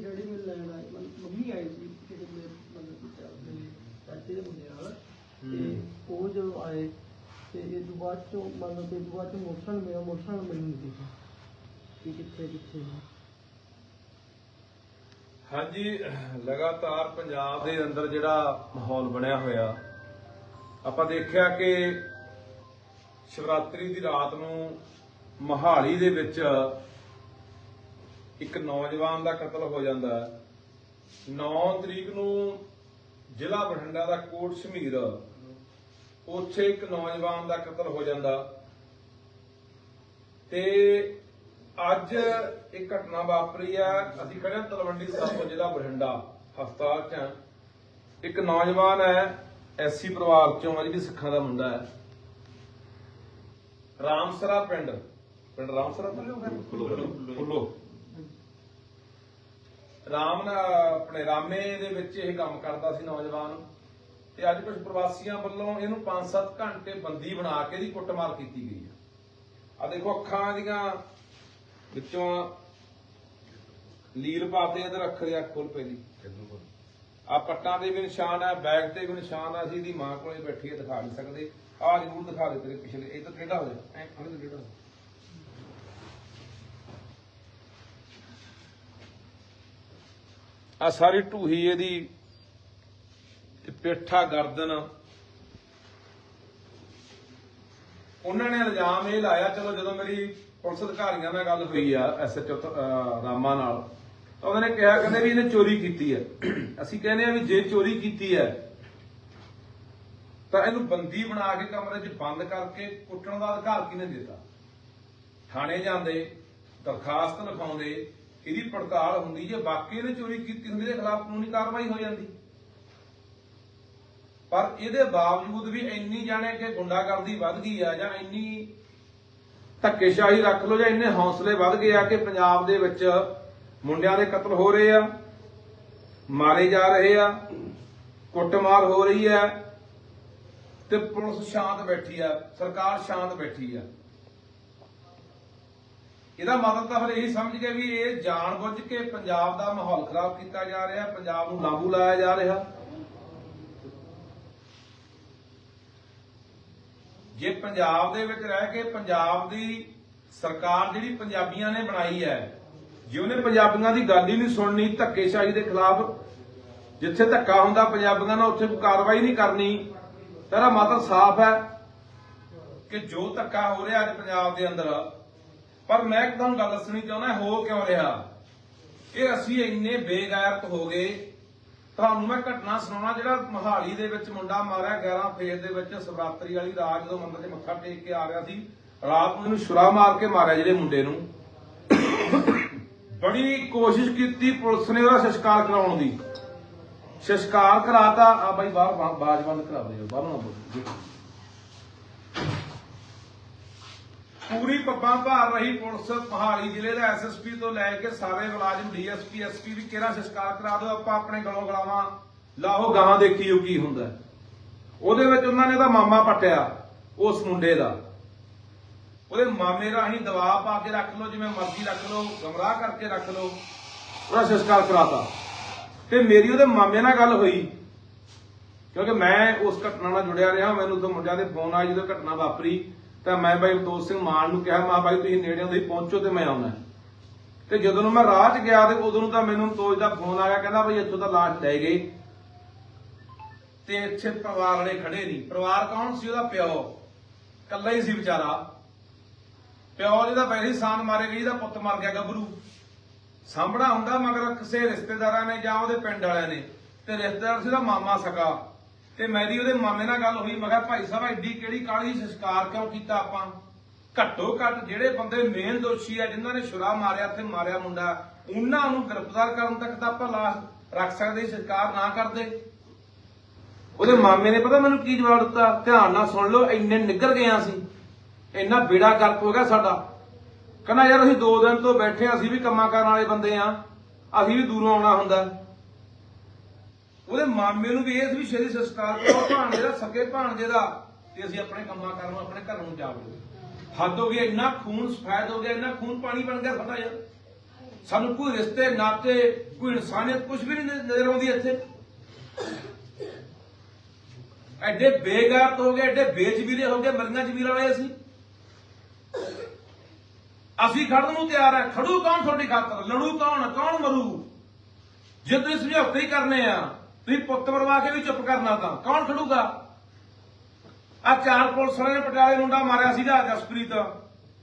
Daddy ਮੈਨੂੰ ਲੈਣ ਆਏ ਮਤਲਬ ਮੰਮੀ ਆਈ ਸੀ ਕਿਤੇ ਮੇਰੇ ਮਤਲਬ ਕਿ ਆਪਣੇ ਚਾਚੇ ਦੇ ਮੁੰਡੇ ਨਾਲ। ਤੇ ਉਹ ਜਦੋਂ ਆਏ ਤੇ ਇਹ ਤੋਂ ਬਾਅਦ ਚੋਂ ਮਤਲਬ ਤੇ ਬਾਅਦ ਚੋਂ ਮੋਟਰਸਾਈਕਲ ਮੇਰਾ ਮੋਟਰਸਾਈਕਲ ਮੈਨੂੰ ਨਹੀਂ ਦਿਖਿਆ ਕਿ ਕਿੱਥੇ ਕਿੱਥੇ ਹੈ ਹਾਂਜੀ ਲਗਾਤਾਰ ਪੰਜਾਬ ਦੇ ਅੰਦਰ ਜਿਹੜਾ ਮਾਹੌਲ ਬਣਿਆ ਹੋਇਆ ਆਪਾਂ ਦੇਖਿਆ ਕਿ ਸ਼ਿਵਰਾਤਰੀ ਦੀ ਰਾਤ ਨੂੰ ਮਹਾਲੀ ਦੇ ਵਿੱਚ ਇੱਕ ਨੌਜਵਾਨ ਦਾ ਕਤਲ ਹੋ ਜਾਂਦਾ ਹੈ। 9 ਤਰੀਕ ਨੂੰ ਜ਼ਿਲ੍ਹਾ ਬਠਿੰਡਾ ਦਾ ਕੋਟ ਸ਼ਮੀਰ, ਉੱਥੇ ਇੱਕ ਨੌਜਵਾਨ ਦਾ ਕਤਲ ਹੋ ਜਾਂਦਾ। ਤੇ ਅੱਜ ਇੱਕ ਘਟਨਾ ਵਾਪਰੀ ਆ ਅਸੀਂ ਖੜੇ ਤਲਵੰਡੀ ਸਾਬੋ ਜ਼ਿਲ੍ਹਾ ਬਠਿੰਡਾ, ਹਸਪਤਾਲ 'ਚ ਹਾਂ। ਇੱਕ ਨੌਜਵਾਨ ਹੈ, ਐਸਸੀ ਪਰਿਵਾਰ ਚੋਂ ਅਜੇ ਵੀ ਸਿੱਖਾਂ ਦਾ ਮੁੰਡਾ ਹੈ। ਰਾਮਸਰਾ ਪਿੰਡ। ਪਿੰਡ ਰਾਮਸਰਾ ਪਿੰਡ ਫੁੱਲੋ ਰਾਮ ਨਾ ਆਪਣੇ ਰਾਮੇ ਦੇ ਵਿੱਚ ਇਹ ਕੰਮ ਕਰਦਾ ਸੀ ਨੌਜਵਾਨ ਤੇ ਅੱਜ ਕੁਝ ਪ੍ਰਵਾਸੀਆਂ ਵੱਲੋਂ ਇਹਨੂੰ 5-7 ਘੰਟੇ ਬੰਦੀ ਬਣਾ ਕੇ ਇਹਦੀ ਕੁੱਟਮਾਰ ਕੀਤੀ ਗਈ ਹੈ ਆ ਦੇਖੋ ਅੱਖਾਂ ਦੀਆਂ ਵਿੱਚੋਂ ਲੀਰ ਪਾਤੇ ਇਧਰ ਅੱਖ ਦੇ ਅੱਖ ਖੋਲ ਪੈਦੀ ਆ ਪੱਟਾਂ ਦੇ ਵੀ ਨਿਸ਼ਾਨ ਹੈ ਬੈਗ ਤੇ ਵੀ ਨਿਸ਼ਾਨ ਆ, ਅਸੀਂ ਇਹਦੀ ਮਾਂ ਕੋਲੇ ਬੈਠੀ ਦਿਖਾ ਨਹੀਂ ਸਕਦੇ। ਆ ਜ਼ਰੂਰ ਦਿਖਾ ਦੇ ਤੇਰੇ ਪਿਛਲੇ। ਇਹ ਤਾਂ ਟੇਢਾ ਹੋ ਜਾ। ਐ ਖੜੇ ਟੇਢਾ ਹੋ ਆ ਸਾਰੀ ਢੂਹੀ ਇਹਦੀ ਤੇ ਪੇਠਾ ਗਰਦਨ। ਉਹਨਾਂ ਨੇ ਇਲਜ਼ਾਮ ਇਹ ਲਾਇਆ, ਚਲੋ ਜਦੋਂ ਮੇਰੀ ਪੁਲਿਸ ਅਧਿਕਾਰੀਆਂ ਨਾਲ ਗੱਲ ਹੋਈ ਆ ਐਸਐਚਓ ਰਾਮਾ ਨਾਲ, ਤਾਂ ਉਹਨਾਂ ਨੇ ਕਿਹਾ, ਕਹਿੰਦੇ ਵੀ ਇਹਨੇ ਚੋਰੀ ਕੀਤੀ ਹੈ। ਅਸੀਂ ਕਹਿੰਦੇ ਆ ਵੀ ਜੇ ਚੋਰੀ ਕੀਤੀ ਹੈ, ਤਾਂ ਇਹਨੂੰ ਬੰਦੀ ਬਣਾ ਕੇ ਕਮਰੇ 'ਚ ਬੰਦ ਕਰਕੇ ਕੁੱਟਣ ਦਾ ਅਧਿਕਾਰ ਕਿਹਨੇ ਦਿੱਤਾ? ਥਾਣੇ ਜਾਂਦੇ, ਦਰਖਾਸਤ ਲਿਖਾਉਂਦੇ ਇਹਦੀ ਪੜਤਾਲ ਹੁੰਦੀ ਜੇ ਵਾਕਈ ਇਹਨੇ ਚੋਰੀ ਕੀਤੀ ਹੁੰਦੀ ਇਹਦੇ ਖਿਲਾਫ ਕਾਨੂੰਨੀ ਕਾਰਵਾਈ ਹੋ ਜਾਂਦੀ। ਪਰ ਇਹਦੇ ਬਾਵਜੂਦ ਵੀ ਇੰਨੀ ਜਾਣੇ ਕਿ ਗੁੰਡਾਗਰਦੀ ਵੱਧ ਗਈ ਆ ਜਾਂ ਇੰਨੀ ਧੱਕੇਸ਼ਾਹੀ ਰੱਖ ਲਓ ਜਾਂ ਇੰਨੇ ਹੌਸਲੇ ਵੱਧ ਗਏ ਆ ਕਿ ਪੰਜਾਬ ਦੇ ਵਿੱਚ ਮੁੰਡਿਆਂ ਦੇ ਕਤਲ ਹੋ ਰਹੇ ਆ, ਮਾਰੇ ਜਾ ਰਹੇ ਆ, ਕੁੱਟਮਾਰ ਹੋ ਰਹੀ ਹੈ ਤੇ ਪੁਲਿਸ ਸ਼ਾਂਤ ਬੈਠੀ ਆ, ਸਰਕਾਰ ਸ਼ਾਂਤ ਬੈਠੀ ਆ। ਇਹਦਾ ਮਤਲਬ ਤਾਂ ਫਿਰ ਇਹੀ ਸਮਝ ਗਏ ਵੀ ਇਹ ਜਾਣਬੁੱਝ ਕੇ ਪੰਜਾਬ ਦਾ ਮਾਹੌਲ ਖਰਾਬ ਕੀਤਾ ਜਾ ਰਿਹਾ, ਪੰਜਾਬ ਨੂੰ ਲਾਗੂ ਲਾਇਆ ਜਾ ਰਿਹਾ। ਜੇ ਪੰਜਾਬ ਦੇ ਵਿੱਚ ਰਹਿ ਕੇ ਪੰਜਾਬ ਦੀ ਸਰਕਾਰ ਜਿਹੜੀ ਪੰਜਾਬੀਆਂ ਨੇ ਬਣਾਈ ਹੈ, ਜੇ ਉਹਨੇ ਪੰਜਾਬੀਆਂ ਦੀ ਗੱਲ ਹੀ ਨਹੀਂ ਸੁਣਨੀ ਧੱਕੇਸ਼ਾਹੀ ਦੇ ਖਿਲਾਫ, ਜਿੱਥੇ ਧੱਕਾ ਹੁੰਦਾ ਪੰਜਾਬੀਆਂ ਨਾਲ ਉੱਥੇ ਕੋਈ ਕਾਰਵਾਈ ਨਹੀਂ ਕਰਨੀ ਤੇਰਾ ਮਤਲਬ ਸਾਫ਼ ਹੈ ਕਿ ਜੋ ਧੱਕਾ ਹੋ ਰਿਹਾ ਅੱਜ ਪੰਜਾਬ ਦੇ ਅੰਦਰ ਪਰ ਮੈਂ ਇੱਕ ਗੱਲ ਦੱਸਣੀ ਚਾਹੁੰਦਾ ਹੋ ਕਿਉਂ ਰਿਹਾ? ਇਹ ਅਸੀਂ ਇੰਨੇ ਬੇਗੈਰਤ ਹੋ ਗਏ। ਤੁਹਾਨੂੰ ਮੈਂ ਘਟਨਾ ਸੁਣਾਉਣਾ, ਜਿਹੜਾ ਮਹਾਲੀ ਦੇ ਵਿੱਚ ਮੁੰਡਾ ਮਾਰਿਆ 11 ਫੇਜ਼ ਦੇ ਵਿੱਚ ਸਵਰਾਤਰੀ ਵਾਲੀ ਰਾਤ ਜਦੋਂ ਮੰਦਰ 'ਚ ਮੱਥਾ ਟੇਕ ਕੇ ਆ ਰਿਹਾ ਸੀ, ਰਾਤ ਨੂੰ ਇਹਨੂੰ ਛੁਰਾ ਮਾਰ ਕੇ ਮਾਰਿਆ ਜਿਹੜੇ ਮੁੰਡੇ ਨੂੰ। ਬੜੀ ਕੋਸ਼ਿਸ਼ ਕੀਤੀ ਪੁਲਿਸ ਨੇ ਉਹਦਾ ਸੰਸਕਾਰ ਕਰਾਉਣ ਦੀ। ਸੰਸਕਾਰ ਕਰਾਤਾ, ਆ ਬਾਈ ਬਾਹਰ ਬਾਜ ਬੰਦ ਕਰਾ ਦਿਓ, ਬਾਹਰੋਂ ਨਾ ਬੋਲੋ ਪੂਰੀ ਪੱਬਾਂ ਭਾਰ ਰਹੀ ਪੁਲਿਸ ਮਹਾਲੀ ਜ਼ਿਲ੍ਹੇ ਦਾ ਐਸਐਸਪੀ ਤੋਂ ਲੈ ਕੇ ਸਾਰੇ ਮੁਲਾਜ਼ਮ, ਡੀਐਸਪੀ ਐਸਪੀ ਵੀ ਕਿਹੜਾ ਸੰਸਕਾਰ ਕਰਾ ਦਿਓ ਆਪਾਂ ਆਪਣੇ ਗਲੋਂ ਗਲਾਵਾਂ ਲਾਹੋ ਗਾਂ ਦੇਖੀਓ ਕੀ ਹੁੰਦਾ। ਉਹਦੇ ਵਿੱਚ ਉਹਨਾਂ ਨੇ ਤਾਂ ਮਾਮਾ ਪੱਟਿਆ, ਉਸ ਮੁੰਡੇ ਦਾ। ਉਹਦੇ ਮਾਮੇ ਰਾਹੀਂ ਦਬਾਅ ਪਾ ਕੇ ਰੱਖ ਲਓ, ਜਿਵੇਂ ਮਰਜ਼ੀ ਰੱਖ ਲਓ, ਗਮਰਾਹ ਕਰਕੇ ਰੱਖ ਲਓ, ਉਹਦਾ ਸੰਸਕਾਰ ਕਰਾਤਾ। ਤੇ ਮੇਰੀ ਉਹਦੇ ਮਾਮੇ ਨਾਲ ਗੱਲ ਹੋਈ, ਕਿਉਂਕਿ ਮੈਂ ਉਸ ਘਟਨਾ ਨਾਲ ਜੁੜਿਆ ਰਿਹਾ, ਮੈਨੂੰ ਤੋਂ ਮੁੰਡਿਆਂ ਦੇ ਫੋਨ ਆਏ ਜਦੋਂ ਘਟਨਾ ਵਾਪਰੀ। ਤਾਂ ਮੈਂ ਬਾਈ ਦੋਸਤ ਸਿੰਘ ਮਾਨ ਨੂੰ ਕਿਹਾ, ਮਾ ਭਾਈ ਤੁਸੀਂ ਨੇੜੇ ਹੁੰਦੇ ਪਹੁੰਚੋ ਤੇ ਮੈਂ ਆਉਣਾ। ਤੇ ਜਦੋਂ ਨੂੰ ਮੈਂ ਰਾਹ 'ਚ ਗਿਆ ਤੇ ਉਦੋਂ ਨੂੰ ਤਾਂ ਮੈਨੂੰ ਤੋਜ ਦਾ ਫੋਨ ਆ ਗਿਆ, ਕਹਿੰਦਾ ਬਈ ਇੱਥੋਂ ਤਾਂ ਲਾਸ਼ ਲੈ ਗਏ ਤੇ ਇੱਥੇ ਪਰਿਵਾਰ ਵਾਲੇ ਖੜੇ ਨਹੀਂ। ਪਰਿਵਾਰ ਕੌਣ ਸੀ? ਉਹਦਾ ਪਿਓ। ਕੱਲਾ ਹੀ ਸੀ ਵਿਚਾਰਾ। ਪਿਓ ਜਿਹਦਾ ਪਹਿਲੀ ਸਾਨ ਮਾਰੇ ਗਈ ਦਾ ਪੁੱਤ ਮਰ ਗਿਆ ਗੱਭਰੂ। ਸਾਂਭਣਾ ਹੁੰਦਾ, ਮਗਰ ਕਿਸੇ ਰਿਸ਼ਤੇਦਾਰਾਂ ਨੇ ਜਾਂ ਉਹਦੇ ਪਿੰਡ ਵਾਲਿਆਂ ਨੇ। ਤੇ ਰਿਸ਼ਤੇਦਾਰ ਸੀ ਉਹਦਾ ਮਾਮਾ ਸਕਾ। ਤੇ ਮੇਰੀ ਉਹਦੇ ਮਾਮੇ ਨਾਲ ਗੱਲ ਹੋਈ ਮੈਂ ਕਿਹਾ ਭਾਈ ਸਾਹਿਬ ਐਡੀ ਕਿਹੜੀ ਕਾਲੀ ਸੰਸਕਾਰ ਕਿਉਂ ਕੀਤਾ ਆਪਾਂ? ਘੱਟੋ ਘੱਟ ਜਿਹੜੇ ਬੰਦੇ ਮੇਨ ਦੋਸ਼ੀ ਆ ਜਿਨ੍ਹਾਂ ਨੇ ਛੁਰਾ ਮਾਰਿਆ ਤੇ ਮਾਰਿਆ ਮੁੰਡਾ ਉਹਨਾਂ ਨੂੰ ਗ੍ਰਿਫਤਾਰ ਕਰਨ ਤੱਕ ਤਾਂ ਆਪਾਂ ਲਾਸ਼ ਰੱਖ ਸਕਦੇ ਸੀ, ਨਾ ਕਰਦੇ। ਉਹਦੇ ਮਾਮੇ ਨੇ ਪਤਾ ਮੈਨੂੰ ਕੀ ਜਵਾਬ ਦਿੱਤਾ? ਧਿਆਨ ਨਾਲ ਸੁਣ ਲਓ ਇੰਨੇ ਨਿੱਗਰ ਗਏ ਅਸੀਂ। ਇੰਨਾ ਬੇੜਾ ਗਰਕ ਹੋ ਗਿਆ ਸਾਡਾ। ਕਹਿੰਦਾ ਯਾਰ ਅਸੀਂ ਦੋ ਦਿਨ ਤੋਂ ਬੈਠੇ ਹਾਂ, ਅਸੀਂ ਵੀ ਕੰਮਾਂ ਕਰਨ ਵਾਲੇ ਬੰਦੇ ਆ। ਅਸੀਂ ਵੀ ਦੂਰੋਂ ਆਉਣਾ ਹੁੰਦਾ। ਉਹਦੇ ਮਾਮੇ ਨੂੰ ਵੀ ਇਹ ਸੀ ਵੀ ਸੰਸਕਾਰ ਕਰੋ, ਭਾਣਜੇ ਦਾ, ਸਕੇ ਭਾਣਜੇ ਦਾ, ਤੇ ਅਸੀਂ ਆਪਣੇ ਕੰਮਾਂ ਕਰਨ ਨੂੰ ਆਪਣੇ ਘਰ ਨੂੰ ਜਾ ਹੱਦ ਹੋ ਗਈ, ਇੰਨਾ ਖੂਨ ਸਫੈਦ ਹੋ ਗਿਆ, ਇੰਨਾ ਖੂਨ ਪਾਣੀ ਬਣ ਗਿਆ ਸਾਡਾ ਯਾਰ ਸਾਨੂੰ ਕੋਈ ਰਿਸ਼ਤੇ, ਨਾਤੇ, ਕੋਈ ਇਨਸਾਨੀਅਤ ਕੁਝ ਵੀ ਨਹੀਂ ਨਜ਼ਰ- ਆਉਂਦੀ ਇੱਥੇ। ਐਡੇ ਬੇਗੈਰਤ ਹੋ ਗਏ, ਐਡੇ ਬੇਜ਼ਮੀਰੇ ਹੋ ਗਏ ਮਰੀਆਂ ਜ਼ਮੀਰਾਂ ਵਾਲੇ ਅਸੀਂ। ਅਸੀਂ ਖੜਨ ਨੂੰ ਤਿਆਰ ਹੈ। ਖੜੂ ਕੌਣ ਤੁਹਾਡੀ ਖਾਤਰ? ਲੜੂ ਕੌਣ? ਕੌਣ ਮਰੂ? ਜੇ ਤੁਸੀਂ ਸਮਝੌਤੇ ਹੀ ਕਰਨੇ ਆ ਤੁਸੀਂ ਪੁੱਤ ਮਰਵਾ ਕੇ ਵੀ ਚੁੱਪ ਕਰਨਾ ਤਾਂ। ਕੌਣ ਖੜੂਗਾ? ਆ ਚਾਰ ਪੁਲਿਸ ਵਾਲਿਆਂ ਨੇ ਪਟਿਆਲੇ ਮੁੰਡਾ ਮਾਰਿਆ ਸੀਗਾ, ਜਸਪ੍ਰੀਤ।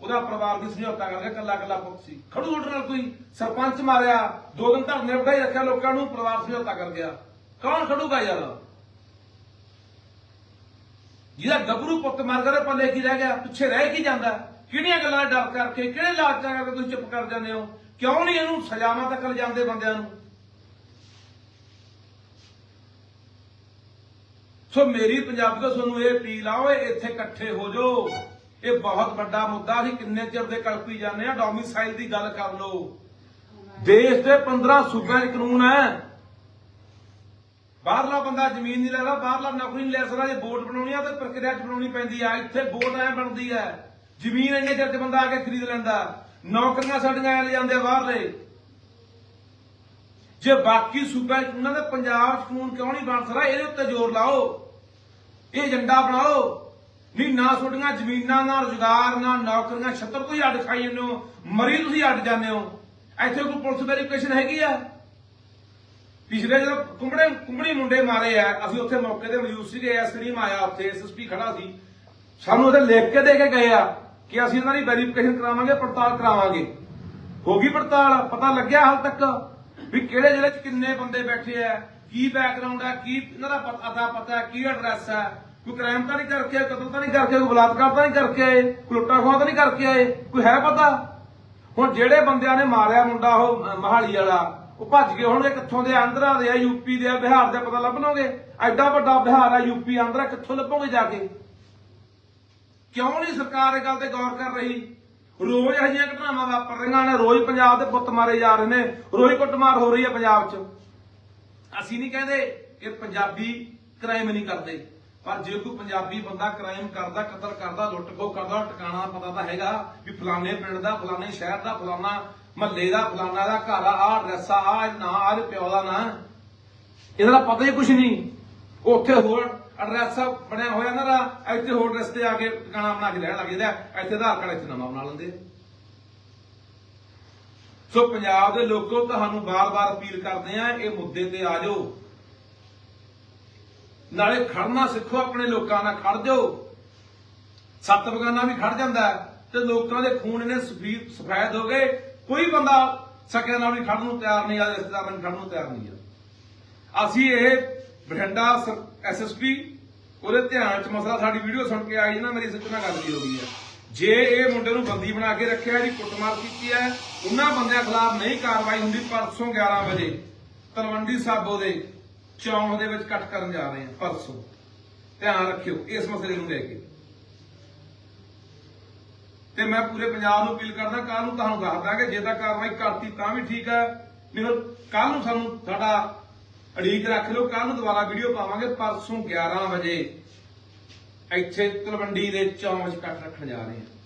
ਉਹਦਾ ਪਰਿਵਾਰ ਵੀ ਸਮਝੌਤਾ ਕਰ ਗਿਆ, ਕੱਲਾ ਕੱਲਾ ਪੁੱਤ ਸੀ। ਖੜੂ ਤੁਹਾਡੇ ਨਾਲ ਕੋਈ ਸਰਪੰਚ ਮਾਰਿਆ, ਦੋ ਦਿਨ ਧਰਨੇ ਬਿਠਾਈ ਰੱਖਿਆ ਲੋਕਾਂ ਨੂੰ, ਪਰਿਵਾਰ ਸਮਝੌਤਾ ਕਰ ਗਿਆ। ਕੌਣ ਖੜੂਗਾ ਯਾਰ? ਜਿਹਦਾ ਗੱਭਰੂ ਪੁੱਤ ਮਰ ਗਿਆ ਪੱਲੇ ਕੀ ਰਹਿ ਗਿਆ? ਪਿੱਛੇ ਰਹਿ ਕੀ ਜਾਂਦਾ? ਕਿਹੜੀਆਂ ਗੱਲਾਂ ਡਰ ਕਰਕੇ, ਕਿਹੜੇ ਲਾਲਚਾਂ ਕਰਕੇ ਤੁਸੀਂ ਚੁੱਪ ਕਰ ਜਾਂਦੇ ਹੋ? ਕਿਉਂ ਨਹੀਂ ਇਹਨੂੰ ਸਜ਼ਾਵਾਂ ਤੱਕ ਲਿਜਾਂਦੇ ਬੰਦਿਆਂ ਨੂੰ? ਸੋ ਮੇਰੀ ਪੰਜਾਬੀ ਤੋਂ ਤੁਹਾਨੂੰ ਇਹ ਅਪੀਲ ਆ, ਓਏ ਇੱਥੇ ਇਕੱਠੇ ਹੋ ਜਾਓ। ਇਹ ਬਹੁਤ ਵੱਡਾ ਮੁੱਦਾ ਸੀ ਕਿੰਨੇ ਚਿਰ ਦੇ ਕਲਪੀ ਜਾਂਦੇ ਆ ਡੋਮਿਸਾਈਲ ਦੀ ਗੱਲ ਕਰ ਲਓ। ਦੇਸ਼ ਦੇ 15 ਸੂਬਿਆਂ 'ਚ ਕਾਨੂੰਨ ਹੈ ਬਾਹਰਲਾ ਬੰਦਾ ਜ਼ਮੀਨ ਨਹੀਂ ਲੈਦਾ ਬਾਹਰਲਾ ਨੌਕਰੀ ਨਹੀਂ ਲੈ ਸਕਦਾ, ਜੇ ਵੋਟ ਬਣਾਉਣੀ ਆ ਤੇ ਪ੍ਰਕਿਰਿਆ 'ਚ ਬਣਾਉਣੀ ਪੈਂਦੀ ਆ। ਇੱਥੇ ਵੋਟ ਐ ਬਣਦੀ ਹੈ ਜ਼ਮੀਨ ਇੰਨੇ ਚਿਰ 'ਚ ਬੰਦਾ ਆ ਕੇ ਖਰੀਦ ਲੈਂਦਾ। ਨੌਕਰੀਆਂ ਸਾਡੀਆਂ ਐ ਲੈ ਜਾਂਦੇ ਬਾਹਰਲੇ। ਜੇ ਬਾਕੀ ਸੂਬਿਆਂ 'ਚ ਉਹਨਾਂ ਦੇ ਪੰਜਾਬ 'ਚ ਕਾਨੂੰਨ ਕਿਉਂ ਨਹੀਂ ਬਣ ਸਕਦਾ, ਇਹਦੇ ਉੱਤੇ ਜ਼ੋਰ ਲਾਓ। ਇਹ ਏਜੰਡਾ ਬਣਾਓ। ਨਹੀਂ, ਨਾ ਤੁਹਾਡੀਆਂ ਜ਼ਮੀਨਾਂ, ਨਾ ਰੁਜ਼ਗਾਰ, ਨਾ ਨੌਕਰੀਆਂ, ਛੱਤਰ ਤੁਸੀਂ ਅੱਡ ਖਾਈ ਜਾਂਦੇ ਹੋ। ਮਰੀ ਤੁਸੀਂ ਅੱਡ ਜਾਂਦੇ ਹੋ। ਇੱਥੇ ਕੋਈ ਪੁਲਿਸ ਵੈਰੀਫਿਕੇਸ਼ਨ ਹੈਗੀ ਆ? ਪਿਛਲੇ ਜਦੋਂ ਕੁੰਬੜੇ ਕੁੰਬੜੀ ਮੁੰਡੇ ਮਾਰੇ ਆ, ਅਸੀਂ ਉੱਥੇ ਮੌਕੇ ਤੇ ਮੌਜੂਦ ਸੀਗੇ ਐਸਟ੍ਰੀਮ ਆਇਆ ਉੱਥੇ ਐਸਐਸਪੀ ਖੜਾ ਸੀ। ਸਾਨੂੰ ਉਹਦੇ ਲਿਖ ਕੇ ਦੇ ਕੇ ਗਏ ਆ ਕਿ ਅਸੀਂ ਇਹਨਾਂ ਦੀ ਵੈਰੀਫਿਕੇਸ਼ਨ ਕਰਾਵਾਂਗੇ, ਪੜਤਾਲ ਕਰਾਵਾਂਗੇ। ਹੋ ਗਈ ਪੜਤਾਲ, ਪਤਾ ਲੱਗਿਆ ਹਾਲ ਤੱਕ ਵੀ ਕਿਹੜੇ ਜ਼ਿਲ੍ਹੇ 'ਚ ਕਿੰਨੇ ਬੰਦੇ ਬੈਠੇ ਆ ਕੀ ਬੈਕਗ੍ਰਾਉਂਡ ਹੈ, ਕੀ ਇਹਨਾਂ ਦਾ ਪਤਾ ਪਤਾ ਹੈ, ਕੀ ਐਡਰੈਸ ਹੈ? ਕੋਈ ਕ੍ਰਾਈਮ ਤਾਂ ਨਹੀਂ ਕਰਕੇ ਆਏ, ਕਤਲ ਤਾਂ ਨਹੀਂ ਕਰਕੇ ਕੋਈ ਬਲਾਤਕਾਰ ਤਾਂ ਨਹੀਂ ਕਰਕੇ ਆਏ, ਕੋਈ ਲੁੱਟਾ ਤਾਂ ਨਹੀਂ ਕਰਕੇ ਆਏ, ਕੋਈ ਹੈ ਪਤਾ? ਹੁਣ ਜਿਹੜੇ ਬੰਦਿਆਂ ਨੇ ਮਾਰਿਆ ਮੁੰਡਾ ਉਹ ਮਹਾਲੀ ਵਾਲਾ, ਉਹ ਭੱਜ ਗਏ ਹੋਣਗੇ ਕਿੱਥੋਂ ਦੇ ਆਂਧਰਾ ਦੇ ਆ ਯੂਪੀ ਦੇ ਆ, ਬਿਹਾਰ ਦੇ ਪਤਾ ਲੱਭ ਲਓਗੇ ਐਡਾ ਵੱਡਾ ਬਿਹਾਰ ਆ ਯੂਪੀ ਆਂਧਰਾ, ਕਿੱਥੋਂ ਲੱਭੋਗੇ ਜਾ ਕੇ? ਕਿਉਂ ਨਹੀਂ ਸਰਕਾਰ ਇਹ ਗੱਲ ਤੇ ਗੌਰ ਕਰ ਰਹੀ? ਰੋਜ਼ ਅਜਿਹੀਆਂ ਘਟਨਾਵਾਂ ਵਾਪਰ ਰਹੀਆਂ ਨੇ, ਰੋਜ਼ ਪੰਜਾਬ ਦੇ ਪੁੱਤ ਮਾਰੇ ਜਾ ਰਹੇ ਨੇ, ਰੋਜ਼ ਕੁੱਟਮਾਰ ਹੋ ਰਹੀ ਹੈ ਪੰਜਾਬ 'ਚ। ਅਸੀਂ ਨਹੀਂ ਕਹਿੰਦੇ ਕਿ ਪੰਜਾਬੀ ਕ੍ਰਾਈਮ ਨਹੀਂ ਕਰਦੇ, ਪਰ ਜੇ ਕੋਈ ਪੰਜਾਬੀ ਬੰਦਾ ਕ੍ਰਾਈਮ ਕਰਦਾ, ਕਤਲ ਕਰਦਾ ਲੁੱਟ ਖੋ ਕਰਦਾ, ਟਿਕਾਣਾ ਪਤਾ ਤਾਂ ਹੈਗਾ ਵੀ ਫਲਾਣੇ ਪਿੰਡ ਦਾ, ਫਲਾਣੇ ਸ਼ਹਿਰ ਦਾ, ਫਲਾਣਾ ਮਹੱਲੇ ਦਾ, ਫਲਾਣਾ ਦਾ ਘਰ ਆ, ਆਹ ਐਡਰੈਸ ਆ, ਆਹ ਨਾਂ, ਆਹ ਪਿਓ ਦਾ ਨਾਂ। ਇਹਦਾ ਪਤਾ ਹੀ ਕੁਝ ਨਹੀਂ। ਉਹ ਉੱਥੇ ਹੋਰ ਐਡਰੈਸ ਬਣਿਆ ਹੋਇਆ ਨਾ ਦਾ ਇੱਥੇ ਹੋਰ ਐਡਰੈਸ ਤੇ ਆ ਕੇ ਟਿਕਾਣਾ ਬਣਾ ਕੇ ਰਹਿਣ ਲੱਗ ਜਾਂਦਾ ਇੱਥੇ ਆਧਾਰ ਕਾਰਡ ਇੱਥੇ ਨਵਾਂ ਬਣਾ ਲੈਂਦੇ ਸੋ ਪੰਜਾਬ ਦੇ ਲੋਕੋ, ਤੁਹਾਨੂੰ ਬਾਰ-ਬਾਰ ਅਪੀਲ ਕਰਦੇ ਆ ਇਹ ਮੁੱਦੇ ਤੇ ਆ ਜਾਓ। ਨਾਲੇ ਖੜਨਾ ਸਿੱਖੋ ਆਪਣੇ ਲੋਕਾਂ ਨਾਲ, ਖੜ ਜਾਓ। ਸੱਤ ਬਗਾਨਾ ਵੀ ਖੜ ਜਾਂਦਾ ਤੇ ਲੋਕਾਂ ਦੇ ਖੂਨ ਨੇ ਸਫੈਦ ਹੋ ਗਏ, ਕੋਈ ਬੰਦਾ ਸਕਿਆ ਨਾਲ ਵੀ ਖੜਨ ਨੂੰ ਤਿਆਰ ਨਹੀਂ ਆ ਰਿਸ਼ਤੇਦਾਰ ਨਾਲ ਖੜਨ ਨੂੰ ਤਿਆਰ ਨਹੀਂ ਆ ਅਸੀਂ ਇਹ ਬਠਿੰਡਾ ਐਸਐਸਪੀ ਉਹਦੇ ਧਿਆਨ ਚ ਮਸਲਾ ਸਾਡੀ ਵੀਡੀਓ ਸੁਣ ਕੇ ਆਈ ਨਾ ਮੇਰੀ ਸੱਚ ਗੱਲ ਕੀ ਹੋ ਗਈ ਹੈ। ਜੇ ਇਹ ਮੁੰਡੇ ਨੂੰ ਬੰਦੀ ਬਣਾ ਕੇ ਰੱਖਿਆ ਜੀ ਕੁੱਟਮਾਰ ਕੀਤੀ ਹੈ, ਉਹਨਾਂ ਬੰਦਿਆਂ ਖਿਲਾਫ ਨਹੀਂ ਕਾਰਵਾਈ ਹੁੰਦੀ, ਪਰਸੋਂ 11 ਵਜੇ ਤਲਵੰਡੀ ਸਾਬੋ ਦੇ ਚੌਂਕ ਦੇ ਵਿੱਚ ਇਕੱਠ ਕਰਨ ਜਾ ਰਹੇ ਹਾਂ, ਪਰਸੋਂ। ਧਿਆਨ ਰੱਖਿਓ, ਇਸ ਮਸਲੇ ਨੂੰ ਲੈ ਕੇ। ਤੇ ਮੈਂ ਪੂਰੇ ਪੰਜਾਬ ਨੂੰ ਅਪੀਲ ਕਰਦਾ ਕੱਲ ਨੂੰ ਤੁਹਾਨੂੰ ਦੱਸਦਾ ਕਿ ਜੇ ਤਾਂ ਕਾਰਵਾਈ ਕਰਤੀ ਤਾਂ ਵੀ ਠੀਕ ਹੈ, ਨਹੀਂ ਕੱਲ ਨੂੰ ਸਾਨੂੰ ਸਾਡਾ ਅੜੀਕ ਰੱਖ ਲਿਓ ਕੱਲ ਨੂੰ ਦੁਬਾਰਾ ਵੀਡੀਓ ਪਾਵਾਂਗੇ, ਪਰਸੋਂ 11 ਵਜੇ। ਇੱਥੇ ਤਲਵੰਡੀ ਦੇ ਚੌਂਕ 'ਚ ਇਕੱਠ ਰੱਖਣ ਜਾ ਰਹੇ ਹਾਂ।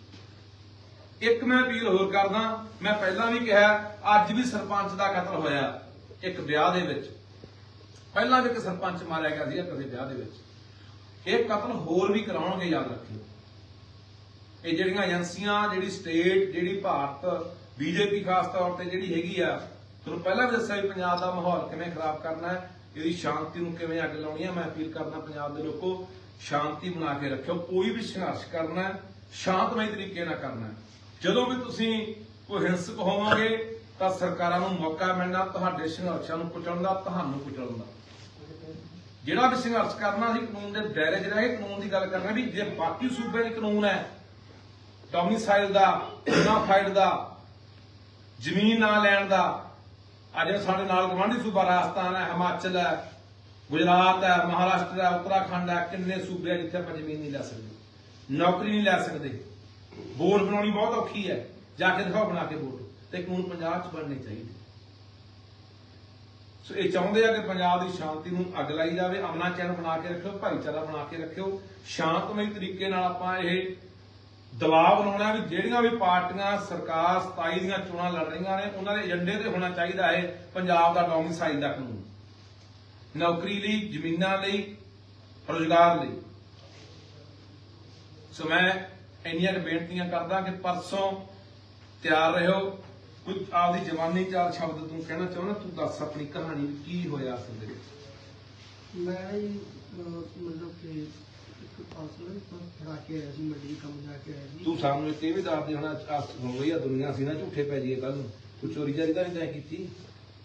ਇੱਕ ਮੈਂ ਅਪੀਲ ਹੋਰ ਕਰਦਾ, ਮੈਂ ਪਹਿਲਾਂ ਵੀ ਕਿਹਾ, ਅੱਜ ਵੀ ਸਰਪੰਚ ਦਾ ਕਤਲ ਹੋਇਆ ਇੱਕ ਵਿਆਹ ਦੇ ਵਿੱਚ। ਪਹਿਲਾਂ ਵੀ ਇੱਕ ਸਰਪੰਚ ਮਾਰਿਆ ਗਿਆ ਸੀਗਾ ਕਿਸੇ ਵਿਆਹ ਦੇ ਵਿੱਚ। ਇਹ ਕਤਲ ਹੋਰ ਵੀ ਕਰਾਉਣਗੇ, ਯਾਦ ਰੱਖਿਓ। ਇਹ ਜਿਹੜੀਆਂ ਏਜੰਸੀਆਂ, ਜਿਹੜੀ ਸਟੇਟ, ਜਿਹੜੀ ਭਾਰਤ, ਬੀਜੇਪੀ ਖਾਸ ਤੌਰ ਤੇ ਜਿਹੜੀ ਹੈਗੀ ਆ, ਤੁਹਾਨੂੰ ਪਹਿਲਾਂ ਵੀ ਦੱਸਿਆ ਵੀ ਪੰਜਾਬ ਦਾ ਮਾਹੌਲ ਕਿਵੇਂ ਖਰਾਬ ਕਰਨਾ ਹੈ, ਇਹਦੀ ਸ਼ਾਂਤੀ ਨੂੰ ਕਿਵੇਂ ਅੱਗ ਲਾਉਣੀ ਹੈ, ਮੈਂ ਅਪੀਲ ਕਰਦਾ ਪੰਜਾਬ ਦੇ ਲੋਕੋ ਸ਼ਾਂਤੀ ਬਣਾ ਕੇ ਰੱਖਿਓ, ਕੋਈ ਵੀ ਸੰਘਰਸ਼ ਕਰਨਾ ਸ਼ਾਂਤਮਈ ਤਰੀਕੇ ਨਾਲ ਕਰਨਾ ਜਦੋਂ ਵੀ ਤੁਸੀਂ ਕੋਈ ਹਿੰਸਕ ਹੋਵੋਗੇ, ਤਾਂ ਸਰਕਾਰਾਂ ਨੂੰ ਮੌਕਾ ਮਿਲਣਾ, ਤੁਹਾਡੇ ਸੰਘਰਸ਼ਾਂ ਨੂੰ ਕੁਚਲਣ ਦਾ, ਤੁਹਾਨੂੰ ਕੁਚਲਣ ਦਾ। ਜਿਹੜਾ ਵੀ ਸੰਘਰਸ਼ ਕਰਨਾ ਸੀ ਕਾਨੂੰਨ ਦੇ ਦਾਇਰੇ 'ਚ ਰਹਿ ਕੇ ਕਾਨੂੰਨ ਦੀ ਗੱਲ ਕਰਨਾ ਵੀ ਜੇ ਬਾਕੀ ਸੂਬੇ ਦੇ ਕਾਨੂੰਨ ਹੈ ਡੋਮਿਸਾਈਲ ਦਾ ਫਾਈਡ ਦਾ, ਜ਼ਮੀਨ ਨਾ ਲੈਣ ਦਾ, ਅੱਜ ਸਾਡੇ ਨਾਲ ਗਵਾਂਢੀ ਸੂਬਾ ਰਾਜਸਥਾਨ ਹੈ, ਹਿਮਾਚਲ ਹੈ ਗੁਜਰਾਤ ਹੈ, ਮਹਾਰਾਸ਼ਟਰ ਹੈ, ਉੱਤਰਾਖੰਡ ਹੈ, ਕਿੰਨੇ ਸੂਬੇ ਆ ਜਿੱਥੇ ਆਪਾਂ ਜ਼ਮੀਨ ਨਹੀਂ ਲੈ ਸਕਦੇ, ਨੌਕਰੀ ਨਹੀਂ ਲੈ ਸਕਦੇ। ਵੋਟ ਬਣਾਉਣੀ ਬਹੁਤ ਔਖੀ ਹੈ, ਜਾ ਕੇ ਦਿਖਾਓ ਬਣਾ ਕੇ ਵੋਟ ਤੇ ਕਾਨੂੰਨ ਪੰਜਾਬ 'ਚ ਬਣਨੇ ਚਾਹੀਦੇ। ਸੋ ਇਹ ਚਾਹੁੰਦੇ ਆ ਕਿ ਪੰਜਾਬ ਦੀ ਸ਼ਾਂਤੀ ਨੂੰ ਅੱਗ ਲਾਈ ਜਾਵੇ ਅਮਨਾ ਚੈਨ ਬਣਾ ਕੇ ਰੱਖਿਓ, ਭਾਈਚਾਰਾ ਬਣਾ ਕੇ ਰੱਖਿਓ। ਸ਼ਾਂਤਮਈ ਤਰੀਕੇ ਨਾਲ ਆਪਾਂ ਇਹ ਦਬਾਅ ਬਣਾਉਣਾ ਵੀ ਜਿਹੜੀਆਂ ਵੀ ਪਾਰਟੀਆਂ, ਸਰਕਾਰ 27 ਦੀਆਂ ਚੋਣਾਂ ਲੜ ਰਹੀਆਂ ਨੇ, ਉਹਨਾਂ ਦੇ ਏਜੰਡੇ ਤੇ ਹੋਣਾ ਚਾਹੀਦਾ ਹੈ ਪੰਜਾਬ ਦਾ ਡੋਮਿਸਾਈਲ ਦਾ ਕਾਨੂੰਨ। ਨੌਕਰੀ ਲਈ ਜ਼ਮੀਨਾਂ ਲਈ ਰੋਜ਼ਗਾਰ ਲਈ। ਸੋ ਮੈਂ ਇੰਨੀਆਂ ਬੇਨਤੀਆਂ ਕਰਦਾ ਕਿ ਪਰਸੋਂ ਤਿਆਰ ਰਹੋ। ਕੁਝ ਆਪਦੀ ਜਵਾਨੀ ਚਾਰ ਸ਼ਬਦ ਤੂੰ ਕਹਿਣਾ ਚਾਹੁੰਦਾ ਤੂੰ ਦੱਸ ਆਪਣੀ ਕਹਾਣੀ ਕੀ ਹੋਇਆ ਅਸਲ ਦੇ ਵਿੱਚ? ਮੈਂ ਮਤਲਬ ਕਿ ਇੱਕ ਪਾਸਲ ਫੜਾ ਕੇ ਆਇਆ ਸੀ ਮੰਡੀ ਕੰਮ ਜਾ ਕੇ ਆਇਆ ਸੀ। ਤੂੰ ਸਾਨੂੰ ਇਹ ਵੀ ਦੱਸ ਦੇ ਹੁਣ ਹੋ ਗਈ ਆ ਦੁਨੀਆ ਸੀ ਨਾ ਝੂਠੇ ਪੈ ਜਾਈਏ ਕੱਲ ਨੂੰ। ਤੂੰ ਚੋਰੀ ਜਾਰੀ ਤਾਂ ਨਹੀਂ ਤੈਂ ਕੀਤੀ?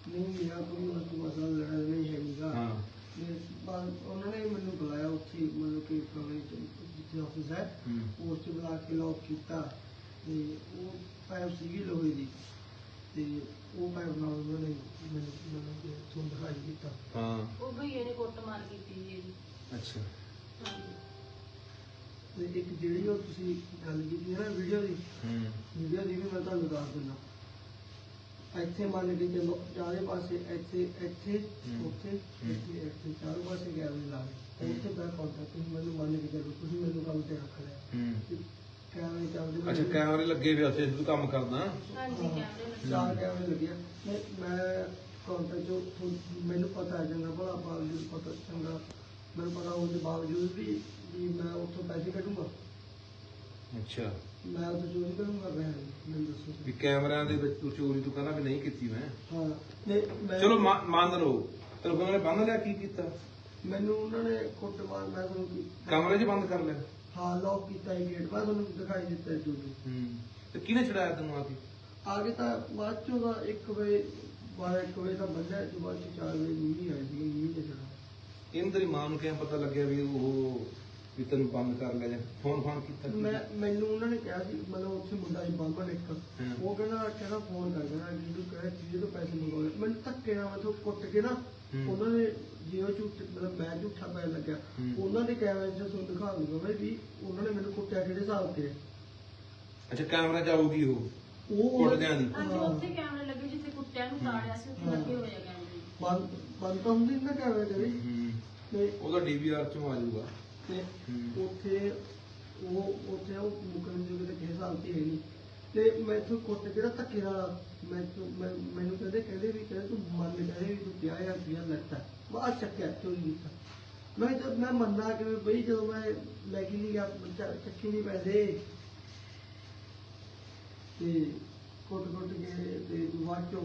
ਨਹੀਂ ਮੇਰਾ ਕੋਈ ਮਤਲਬ ਮਸਲਾ ਲੜਨ ਨਹੀਂ ਹੈਗਾ ਹਾਂ। ਤੇ ਬਾਅਦ ਉਹਨਾਂ ਨੇ ਮੈਨੂੰ ਬੁਲਾਇਆ ਉੱਥੇ ਹੀ, ਮਤਲਬ ਕਿ ਪੁਰਾਣੇ ਚ ਜਿੱਥੇ ਆਫਿਸ ਹੈ। ਹੂੰ। ਉਸ ਚ ਬੁਲਾ ਕੇ ਲੌਕ ਕੀਤਾ। ਤੇ ਉਹ ਪਾਈਪ ਸੀਗੀ ਲੋਹੇ ਦੀ। ਤੇ ਉਹ ਪਾਈਪ ਨਾਲ ਉਹਨਾਂ ਨੇ ਮੈਨੂੰ ਮਤਲਬ ਕਿ ਤੁਹਾਨੂੰ ਦਿਖਾਈ ਦਿੱਤਾ। ਹਾਂ। ਉਹ ਭਈਏ ਨੇ ਕੁੱਟ ਮਾਰ ਕੀਤੀ ਜੀ ਇਹਦੀ। ਅੱਛਾ। ਹਾਂਜੀ। ਤੇ ਇੱਕ ਜਿਹੜੀ ਉਹ ਤੁਸੀਂ ਗੱਲ ਕੀਤੀ ਹੈ ਨਾ ਵੀਡੀਓ ਦੀ ਹੂੰ। ਵੀਡੀਓ ਦੀ ਵੀ ਮੈਂ ਤੁਹਾਨੂੰ ਦੱਸ ਦਿੰਦਾ। ਇੱਥੇ ਮੰਨ ਕੇ ਚੱਲੋ ਚਾਰੇ ਪਾਸੇ ਇੱਥੇ ਇੱਥੇ। ਉੱਥੇ। ਇੱਥੇ ਇੱਥੇ ਚਾਰੇ ਪਾਸੇ ਕੈਮਰੇ ਲਾ ਲਏ ਉੱਥੇ ਮੈਂ ਕੰਟੈਕਟ ਮੈਨੂੰ ਮੰਨ ਕੇ ਚੱਲੋ ਤੁਸੀਂ ਮੈਨੂੰ ਕੰਮ ਤੇ ਰੱਖ ਲਿਆ। ਹੂੰ। ਕੈਮਰੇ ਚੱਲਦੇ ਪਏ ਅੱਛਾ ਨੇ। ਕੈਮਰੇ ਲੱਗੇ ਵੀ ਉੱਥੇ ਤੂੰ ਕੰਮ ਕਰਦਾ। ਹਾਂਜੀ ਕੈਮਰੇ ਲੱਗੇ। ਚਾਰ ਕੈਮਰੇ ਲੱਗਿਆ ਮੈਂ ਮੈਂ ਚੋਂ ਥੋ- ਮੈਨੂੰ ਪਤਾ ਹੈ ਚੰਗਾ ਭਲਾ ਬਾਵਜੂਦ ਪਤਾ ਚੰਗਾ ਮੈਨੂੰ ਪਤਾ ਹੋਣ ਦੇ ਬਾਵਜੂਦ ਵੀ ਵੀ ਮੈਂ ਉੱਥੋਂ ਪੈਸੇ ਕੱਢੂੰਗਾ। ਅੱਛਾ। ਮੈਂ ਚੋਰੀ ਮੈਨੂੰ ਦੱਸੋ। ਵੀ ਕੈਮਰਿਆਂ ਦੇ ਵਿੱਚ ਤੂੰ ਚੋਰੀ ਤੂੰ ਕਹਿੰਦਾ ਵੀ ਨਹੀਂ ਕੀਤੀ ਮੈਂ। ਹਾਂ ਨਹੀਂ ਮੈਂ ਚਲੋ ਮੰਨ ਮੰਨ ਲਓ ਤੈਨੂੰ ਉਹਨਾਂ ਨੇ ਬੰਦ ਲਿਆ ਕੀ ਕੀਤਾ? ਮੈਨੂੰ ਉਹਨਾਂ ਨੇ ਕੁੱਟ ਮਾਰ ਮੈਂ ਤੁਹਾਨੂੰ ਕੀ ਕਮਰੇ 'ਚ ਬੰਦ ਕਰ ਲਿਆ। ਹਾਂ ਲੌਕ ਕੀਤਾ ਹੀ ਗੇਟ ਮੈਂ ਤੁਹਾਨੂੰ ਦਿਖਾਈ ਦਿੱਤਾ ਜੀ ਹੂੰ ਤੇ ਕਿਹਨੇ ਛਡਾਇਆ ਤੈਨੂੰ ਆ ਕੇ? ਆਗੇ ਤਾਂ ਬਾਅਦ ਚੋਂ ਦਾ 1 ਵਜੇ ਬਾਰਾਂ ਇੱਕ ਵਜੇ ਦਾ ਬੰਦਾ ਜੋ ਬਾਅਦ ਚ 4 ਵਜੇ ਮੀਂਹ ਆਈ ਸੀ ਮੀਂਹ ਤੇ ਚੜਾ ਇਹਨੂੰ ਤੇਰੀ ਮਾਂ ਨੂੰ ਕਿਵੇਂ ਪਤਾ ਲੱਗਿਆ ਵੀ ਉਹ ਵੀ ਤੈਨੂੰ ਬੰਦ ਕਰ ਲਿਆ ਜਾਂ ਫੋਨ ਫਾਨ ਕੀਤਾ? ਮੈਂ ਮੈਨੂੰ ਉਹਨਾਂ ਨੇ ਕਿਹਾ ਸੀ ਮਤਲਬ ਉੱਥੇ ਮੁੰਡਾ ਸੀ ਬੰਬਨ ਇੱਕ। ਉਹ ਕਹਿੰਦਾ ਕਹਿੰਦਾ ਫੋਨ ਕਰ ਦੇਣਾ ਜਿਹਨੂੰ ਕਹੇ ਜਿਹਦੇ ਤੋਂ ਪੈਸੇ ਮੰਗਵਾਉਣੇ ਮੈਨੂੰ ਧੱਕੇ ਨਾਲ ਮਤਲਬ ਕੁੱਟ ਕੇ ਨਾ। ਉਹਨਾਂ ਨੇ ਜਿਉਂ ਝੂਠ ਮਤਲਬ ਮੈਂ ਝੂਠਾ ਪੈਣ ਲੱਗਿਆ। ਉਹਨਾਂ ਦੇ ਕੈਮਰੇ 'ਚ ਤੁਹਾਨੂੰ ਦਿਖਾ ਦੂੰਗਾ ਮੈਂ ਵੀ ਉਹਨਾਂ ਨੇ ਮੈਨੂੰ ਕੁੱਟਿਆ ਕਿਹੜੇ ਹਿਸਾਬ ਤੇ ਅੱਛਾ ਕੈਮਰਾ 'ਚ ਆਊਗੀ ਉਹ ਉਹ ਕੁੱਟਦਿਆਂ ਦੀ। ਹਾਂ। ਉੱਥੇ ਕੈਮਰੇ ਲੱਗੇ ਜਿੱਥੇ ਕੁੱਟਿਆਂ ਨੂੰ ਤਾੜਿਆ ਸੀ ਉੱਥੇ ਹਾਂ। ਲੱਗੇ ਹੋਏ ਆ ਕੈਮਰੇ ਬੰਦ ਬੰਦ ਤਾਂ ਹੁੰਦੀ ਨੀ ਕੈਮਰੇ ਦੇ ਵੀ ਹੂੰ ਉਹਦਾ ਡੀਵੀਆਰ 'ਚੋਂ ਆ ਜਾਊਗਾ ਤੇ। ਉੱਥੇ ਉਹ ਉੱਥੇ ਉਹ ਮੁਕਰਨ ਜੋਗੇ ਤੇ ਕਿਸੇ ਹੈ ਨਹੀਂ ਤੇ ਮੈਥੋਂ ਕੁੱਟ ਕਿਹੜਾ ਧੱਕੇ ਨਾਲ ਮੈਂ- ਮੈਨੂੰ ਕਹਿੰਦੇ ਕਹਿੰਦੇ ਵੀ ਕਹਿੰਦੇ ਤੂੰ ਮੰਨ ਕਹਿੰਦੇ ਵੀ ਤੂੰ 50000 ਰੁਪਇਆ ਲੈਤਾ ਬਾਅਦ ਚੱਕਿਆ ਚੋਰੀ ਕੀਤਾ? ਮੈਂ ਜਦ ਮੈਂ ਮੰਨਾ ਕਿ ਬਈ ਜਦੋਂ ਮੈਂ ਲੈ ਕੇ ਨਹੀਂ ਗਿਆ ਬੱਚਾ ਚੱਕੀ ਨਹੀਂ ਪੈਸੇ। ਤੇ ਕੁੱਟ ਕੁੱਟ ਕੇ ਤੇ ਬਾਅਦ ਚੋਂ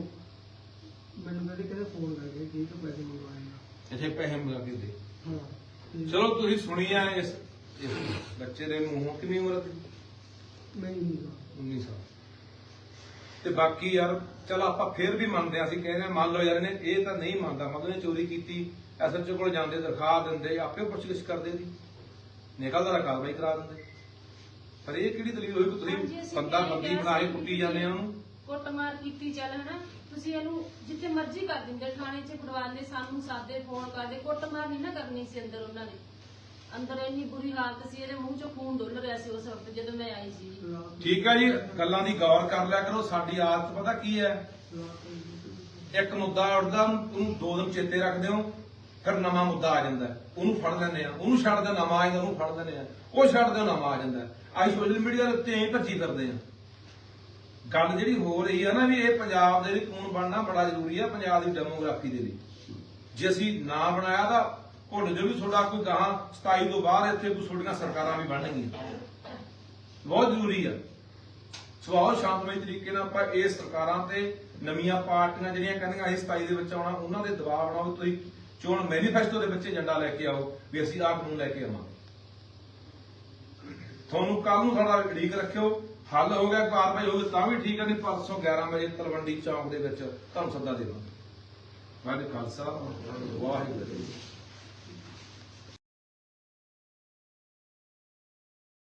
ਮੈਨੂੰ ਕਹਿੰਦੇ ਕਹਿੰਦੇ ਫੋਨ ਕਰਕੇ ਕਿ ਤੂੰ ਪੈਸੇ ਮੰਗਵਾਏ ਆ। ਅੱਛਾ ਪੈਸੇ ਮੰਗਾ ਕੇ ਦੇ। ਹਾਂ। ਚਲੋ ਤੁਸੀਂ ਸੁਣੀ ਆ ਇਸ ਇਸ ਬੱਚੇ ਦੇ ਮੂੰਹੋਂ ਕਿੰਨੀ ਉਮਰ ਦੀ? ਨਹੀਂ। ਗਾ 19 ਸਾਲ। ਤੇ ਬਾਕੀ ਯਾਰ ਚਲ ਆਪਾਂ ਫੇਰ ਵੀ ਮੰਨਦੇ ਆ ਅਸੀਂ ਕਹਿੰਦੇ ਹਾਂ, ਮੰਨ ਲਓ ਯਾਰ ਇਹਨੇ ਇਹ ਤਾਂ ਨਹੀਂ ਮੰਨਦਾ। ਮਤਲਬ ਇਹਨੇ ਚੋਰੀ ਕੀਤੀ ਐਸਐਚਓ ਕੋਲ ਜਾਂਦੇ ਦਰਖਾਸਤ ਦਿੰਦੇ ਆਪੇ ਪੁੱਛਗਿੱਛ ਕਰਦੇ ਦੀ ਨਿਕਲਦਾ ਕਾਰਵਾਈ ਕਰਾ ਦਿੰਦੇ। ਪਰ ਇਹ ਕਿਹੜੀ ਦਲੀਲ ਹੋਈ ਕਿ ਤੁਸੀਂ ਬੰਦਾ ਬੰਦੀ ਬਣਾ ਕੇ ਕੁੱਟੀ ਜਾਂਦੇ ਆ ਉਹਨੂੰ? ਕੁੱਟਮਾਰ ਕੀਤੀ ਚੱਲ ਹਨਾ? ਤੁਸੀਂ ਇਹਨੂੰ ਜਿੱਥੇ ਮਰਜ਼ੀ ਕਰ ਦਿੰਦੇ, ਥਾਣੇ 'ਚ ਫੜਵਾਉਂਦੇ ਸਾਨੂੰ ਸਾਦੇ ਫੋਨ ਕਰਦੇ, ਕੁੱਟਮਾਰ ਨਹੀਂ ਨਾ ਕਰਨੀ ਸੀ ਅੰਦਰ ਉਹਨਾਂ ਨੇ। ਅੰਦਰ ਇੰਨੀ ਬੁਰੀ ਹਾਲਤ ਸੀ, ਇਹਦੇ ਮੂੰਹ 'ਚੋਂ ਖੂਨ ਡੁੱਲ ਰਿਹਾ ਸੀ ਉਸ ਵਕਤ ਜਦੋਂ ਮੈਂ ਆਈ ਸੀ। ਠੀਕ ਹੈ ਜੀ, ਗੱਲਾਂ ਦੀ ਗੌਰ ਕਰ ਲਿਆ ਕਰੋ, ਸਾਡੀ ਆਦਤ ਪਤਾ ਕੀ ਹੈ? ਇੱਕ ਮੁੱਦਾ ਉੱਠਦਾ ਉਹਨੂੰ ਦੋ ਦਿਨ ਚੇਤੇ ਰੱਖਦੇ ਹੋ, ਫਿਰ ਨਵਾਂ ਮੁੱਦਾ ਆ ਜਾਂਦਾ। ਹੈ। ਉਹਨੂੰ ਫੜ ਲੈਂਦੇ ਆ ਉਹਨੂੰ ਛੱਡਦੇ ਨਵਾਂ ਆ ਜਾਂਦਾ, ਉਹਨੂੰ ਫੜ ਲੈਂਦੇ ਆ ਉਹ ਛੱਡਦੇ ਨਵਾਂ ਆ ਜਾਂਦਾ। ਆਈ ਸੋਸ਼ਲ ਮੀਡੀਆ ਦੇ ਉੱਤੇ ਐਂ ਭੱਜੀ ਫਿਰਦੇ ਆ ਗੱਲ ਜਿਹੜੀ ਹੋ ਰਹੀ ਆ ਨਾ ਵੀ ਇਹ ਪੰਜਾਬ ਦੇ ਲਈ ਕਾਨੂੰਨ ਬਣਨਾ ਬੜਾ ਜ਼ਰੂਰੀ ਆ, ਪੰਜਾਬ ਦੀ ਡੈਮੋਗ੍ਰਾਫੀ ਦੇ ਲਈ। ਜੇ ਅਸੀਂ ਨਾ ਬਣਾਇਆ ਤਾਂ ਭੁੱਲ ਜਾਓ ਵੀ ਤੁਹਾਡਾ ਕੋਈ ਗਾਹਾਂ 27 ਤੋਂ ਬਾਅਦ ਇੱਥੇ ਕੋਈ ਤੁਹਾਡੀਆਂ ਸਰਕਾਰਾਂ ਵੀ ਬਣਨਗੀਆਂ। ਬਹੁਤ ਜ਼ਰੂਰੀ ਆ। ਸਵਾਲ ਸ਼ਾਂਤਮਈ ਤਰੀਕੇ ਨਾਲ ਆਪਾਂ ਇਹ ਸਰਕਾਰਾਂ ਤੇ ਨਵੀਆਂ ਪਾਰਟੀਆਂ ਜਿਹੜੀਆਂ ਕਹਿੰਦੀਆਂ ਅਸੀਂ 27 ਦੇ ਵਿੱਚ ਆਉਣਾ, ਉਹਨਾਂ ਦੇ ਦਬਾਅ ਬਣਾਓ, ਤੁਸੀਂ ਚੋਣ ਮੈਨੀਫੈਸਟੋ ਦੇ ਵਿੱਚ ਏਜੰਡਾ ਲੈ ਕੇ ਆਓ ਵੀ ਅਸੀਂ ਆਹ ਕਾਨੂੰਨ ਲੈ ਕੇ ਆਵਾਂਗੇ। ਤੁਹਾਨੂੰ ਕੱਲ ਨੂੰ ਸਾਡਾ ਉਡੀਕ ਰੱਖਿਓ। ਹੱਲ ਹੋ ਗਿਆ ਕਾਰਵਾਈ ਹੋ ਗਈ, ਤਾਂ ਵੀ ਠੀਕ ਹੈ ਨਹੀਂ ਪਰਸੋਂ 11 ਵਜੇ ਤਲਵੰਡੀ ਚੌਂਕ ਦੇ ਵਿੱਚ ਤੁਹਾਨੂੰ ਸੱਦਾ ਦੇਵਾਂਗੇ ਵਾਹਿਗੁਰੂ ਖਾਲਸਾ, ਵਾਹਿਗੁਰੂ